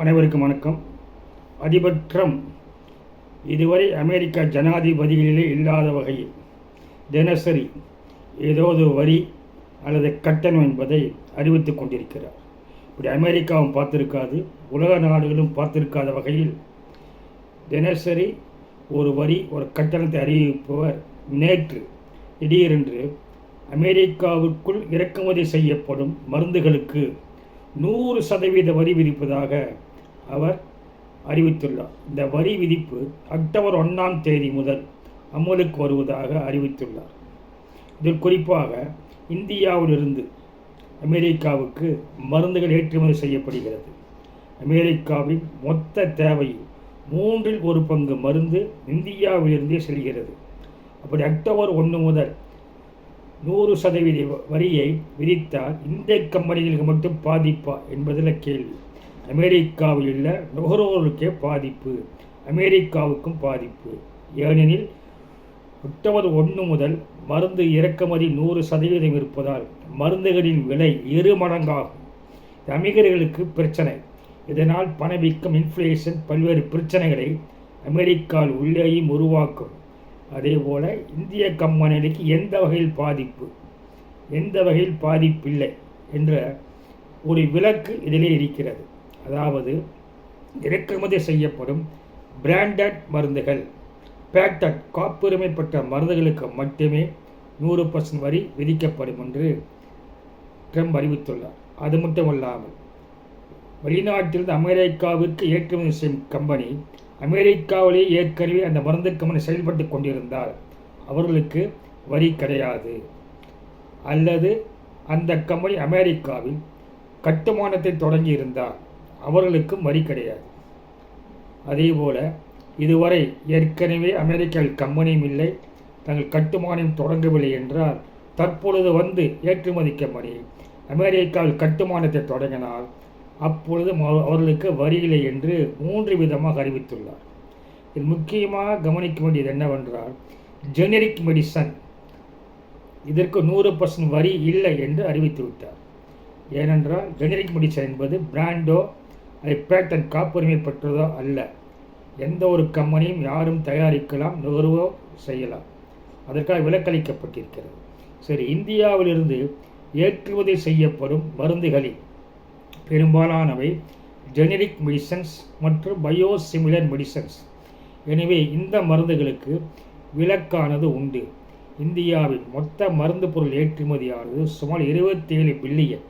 அனைவருக்கும் வணக்கம். அதிபர் ட்ரம்ப் இதுவரை அமெரிக்க ஜனாதிபதிகளிலே இல்லாத வகையில் தினசரி ஏதோ ஒரு வரி அல்லது கட்டணம் என்பதை அறிவித்துக் கொண்டிருக்கிறார். இப்படி அமெரிக்காவும் பார்த்துருக்காது உலக நாடுகளும் பார்த்திருக்காத வகையில் தினசரி ஒரு வரி ஒரு கட்டணத்தை அறிவிப்பவர் நேற்று. திடீரென்று அமெரிக்காவுக்குள் இறக்குமதி செய்யப்படும் மருந்துகளுக்கு நூறு சதவீத வரி விதிப்பதாக அவர் அறிவித்துள்ளார். இந்த வரி விதிப்பு அக்டோபர் ஒன்றாம் தேதி முதல் அமலுக்கு வருவதாக அறிவித்துள்ளார். இதில் குறிப்பாக இந்தியாவிலிருந்து அமெரிக்காவுக்கு மருந்துகள் ஏற்றுமதி செய்யப்படுகிறது. அமெரிக்காவின் மொத்த தேவை மூன்றில் ஒரு பங்கு மருந்து இந்தியாவிலிருந்தே செல்கிறது. அப்படி அக்டோபர் ஒன்று முதல் நூறு சதவீத வரியை விதித்தால் இந்திய கம்பெனிகளுக்கு மட்டும் பாதிப்பா என்பதில் கேள்வி. அமெரிக்காவில் உள்ள நுகர்வோருக்கே பாதிப்பு. அமெரிக்காவுக்கும் பாதிப்பு. ஏனெனில் அக்டோபர் ஒன்று முதல் மருந்து இறக்குமதி நூறு சதவீதம் இருப்பதால் மருந்துகளின் விலை இரு மடங்காகும். இது அமெரிக்கர்களுக்கு பிரச்சனை. இதனால் பணவீக்கம் இன்ஃப்ளேஷன் பல்வேறு பிரச்சனைகளை அமெரிக்காவில் உள்ளேயும் உருவாக்கும். அதேபோல் இந்திய கம்பெனிகளுக்கு எந்த வகையில் பாதிப்பு? எந்த வகையில் பாதிப்பில்லை? என்ற ஒரு விலக்கு இதிலே இருக்கிறது. அதாவது இறக்குமதி செய்யப்படும் பிராண்டட் மருந்துகள் பேட்டட் காப்புரிமை பெற்ற மருந்துகளுக்கு மட்டுமே நூறு பர்சன்ட் வரி விதிக்கப்படும் என்று ட்ரம்ப் அறிவித்துள்ளார். அது மட்டுமல்லாமல் வெளிநாட்டிலிருந்து அமெரிக்காவிற்கு ஏற்றுமதி செய்யும் கம்பெனி அமெரிக்காவிலே ஏற்கனவே அந்த மருந்து கம்பெனி செயல்பட்டு கொண்டிருந்தால் அவர்களுக்கு வரி கிடையாது. அல்லது அந்த கம்பெனி அமெரிக்காவில் கட்டுமானத்தை தொடங்கி இருந்தால் அவர்களுக்கும் வரி கிடையாது. அதேபோல் இதுவரை ஏற்கனவே அமெரிக்காவில் கம்பெனியும் இல்லை தங்கள் கட்டுமானம் தொடங்கவில்லை என்றால் தற்பொழுது வந்து ஏற்றுமதி கம்பெனி அமெரிக்காவில் கட்டுமானத்தை தொடங்கினால் அப்பொழுது அவர்களுக்கு வரி இல்லை என்று மூன்று விதமாக அறிவித்துள்ளார். இதில் முக்கியமாக கவனிக்க வேண்டியது என்னவென்றால் ஜெனரிக் மெடிசன் இதற்கு நூறு பர்சன்ட் வரி இல்லை என்று அறிவித்து விட்டார். ஏனென்றால் ஜெனரிக் மெடிசன் என்பது பிராண்டோ அதை பேட்டன் காப்புரிமை பெற்றதோ அல்ல. எந்த ஒரு கம்பெனியும் யாரும் தயாரிக்கலாம் நுகர்வோ செய்யலாம். அதற்காக விலக்களிக்கப்பட்டிருக்கிறது. சரி இந்தியாவிலிருந்து ஏற்றுமதி செய்யப்படும் மருந்துகளில் பெரும்பாலானவை ஜெனரிக் மெடிசன்ஸ் மற்றும் பயோசிமிலர் மெடிசன்ஸ் எனவே இந்த மருந்துகளுக்கு விலக்கானது உண்டு. இந்தியாவின் மொத்த மருந்து பொருள் ஏற்றுமதியானது சுமார் இருபத்தேழு பில்லியன்.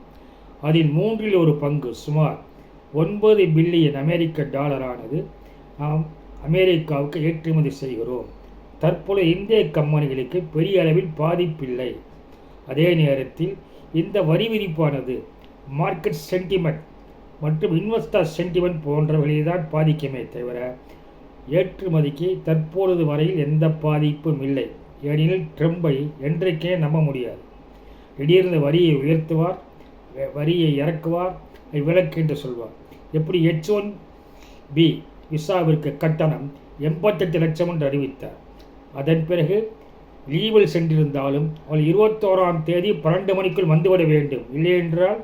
அதில் மூன்றில் ஒரு பங்கு சுமார் ஒன்பது பில்லியன் அமெரிக்க டாலரானது நாம் அமெரிக்காவுக்கு ஏற்றுமதி செய்கிறோம். தற்போது இந்திய கம்பெனிகளுக்கு பெரிய அளவில் பாதிப்பில்லை. அதே நேரத்தில் இந்த வரி விதிப்பானது மார்க்கெட் சென்டிமெண்ட் மற்றும் இன்வெஸ்டர் சென்டிமெண்ட் போன்றவர்களை தான் பாதிக்குமே தவிர ஏற்றுமதிக்கு தற்பொழுது வரையில் எந்த பாதிப்பும் இல்லை. ஏனெனில் ட்ரம்பை என்றைக்கே நம்ப முடியாது. திடீர்னு வரியை உயர்த்துவார் வரியை இறக்குவார் விலக்கு என்று சொல்வார். எப்படி எச் ஒன் பி விசாவிற்கு கட்டணம் எண்பத்தெட்டு லட்சம் என்று அறிவித்தார். அதன் பிறகு லீவில் சென்றிருந்தாலும் அவள் இருபத்தோராம் தேதி பன்னெண்டு மணிக்குள் வந்துவிட வேண்டும். இல்லையென்றால்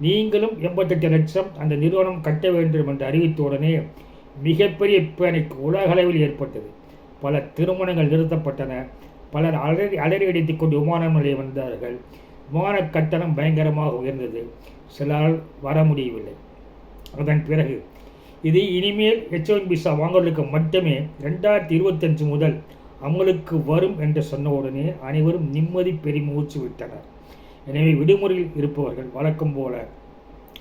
நீங்களும் எண்பத்தெட்டு லட்சம் அந்த நிறுவனம் கட்ட வேண்டும் என்று அறிவித்த உடனே மிகப்பெரிய பேனிக் உலகளவில் ஏற்பட்டது. பல திருமணங்கள் நிறுத்தப்பட்டன. பலர் அலறி அலறி அடித்துக் கொண்டு விமான நிலையம் வந்தார்கள். விமான கட்டணம் பயங்கரமாக உயர்ந்தது. சிலரால் வர முடியவில்லை. அதன் பிறகு இது இனிமேல் ஹெச் ஒன் பிசா வாங்குவதற்கு மட்டுமே ரெண்டாயிரத்தி இருபத்தஞ்சு முதல் அமலுக்கு வரும் என்று சொன்ன உடனே அனைவரும் நிம்மதி பெருமூச்சு விட்டனர். எனவே விடுமுறையில் இருப்பவர்கள் வழக்கம் போல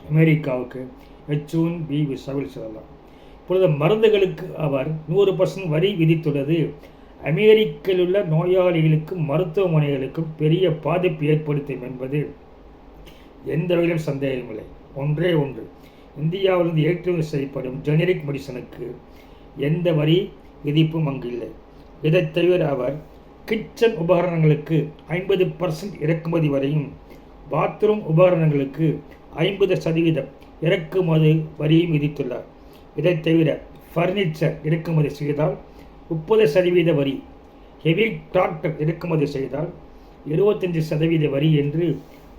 அமெரிக்காவுக்கு ஹெச் ஒன் பி விசாவில் செல்லலாம். இப்பொழுது மருந்துகளுக்கு அவர் நூறு பர்சன்ட் வரி விதித்துள்ளது. அமெரிக்கில் உள்ள நோயாளிகளுக்கும் மருத்துவமனைகளுக்கும் பெரிய பாதிப்பு ஏற்படுத்தும் என்பது எந்த வகையிலும் சந்தேகமில்லை. ஒன்றே ஒன்று. இந்தியாவிலிருந்து ஏற்றுமதி செய்யப்படும் ஜெனரிக் மெடிசனுக்கு எந்த வரி விதிப்பும் அங்கு இல்லை. இதை தவிர அவர் கிச்சன் உபகரணங்களுக்கு ஐம்பது பர்சன்ட் இறக்குமதி வரையும் பாத்ரூம் உபகரணங்களுக்கு ஐம்பது சதவீதம் இறக்குமதி வரியும் விதித்துள்ளார். இதை தவிர ஃபர்னிச்சர் இறக்குமதி செய்தால் முப்பது சதவீத வரி ஹெவி டிராக்டர் இறக்குமதி செய்தால் இருபத்தஞ்சி சதவீத வரி என்று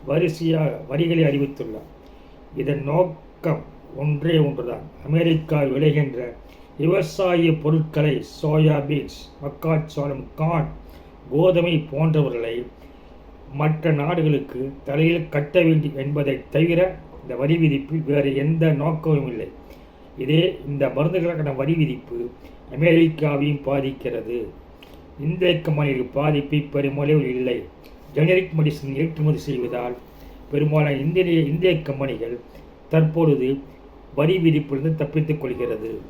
வரிசையாக வரிகளை அறிவித்துள்ளார். இதன் நோக்கம் ஒன்றே ஒன்றுதான். அமெரிக்கா விளைகின்ற விவசாய பொருட்களை சோயாபீன்ஸ் மக்காச்சோளம் கான் கோதுமை போன்றவர்களை மற்ற நாடுகளுக்கு தலையில் கட்ட வேண்டும் என்பதை தவிர இந்த வரி விதிப்பில் வேறு எந்த நோக்கமும் இல்லை. இதே இந்த மருந்துகளுக்கான வரி விதிப்பு அமெரிக்காவையும் பாதிக்கிறது. இந்திய கம்பெனிகள் பாதிப்பு பெருமளவில் இல்லை. ஜெனரிக் மெடிசன் ஏற்றுமதி செய்வதால் பெரும்பாலான இந்திய இந்திய கம்பெனிகள் தற்பொழுது வரி விதிப்பிலிருந்து தப்பித்துக் கொள்கிறது.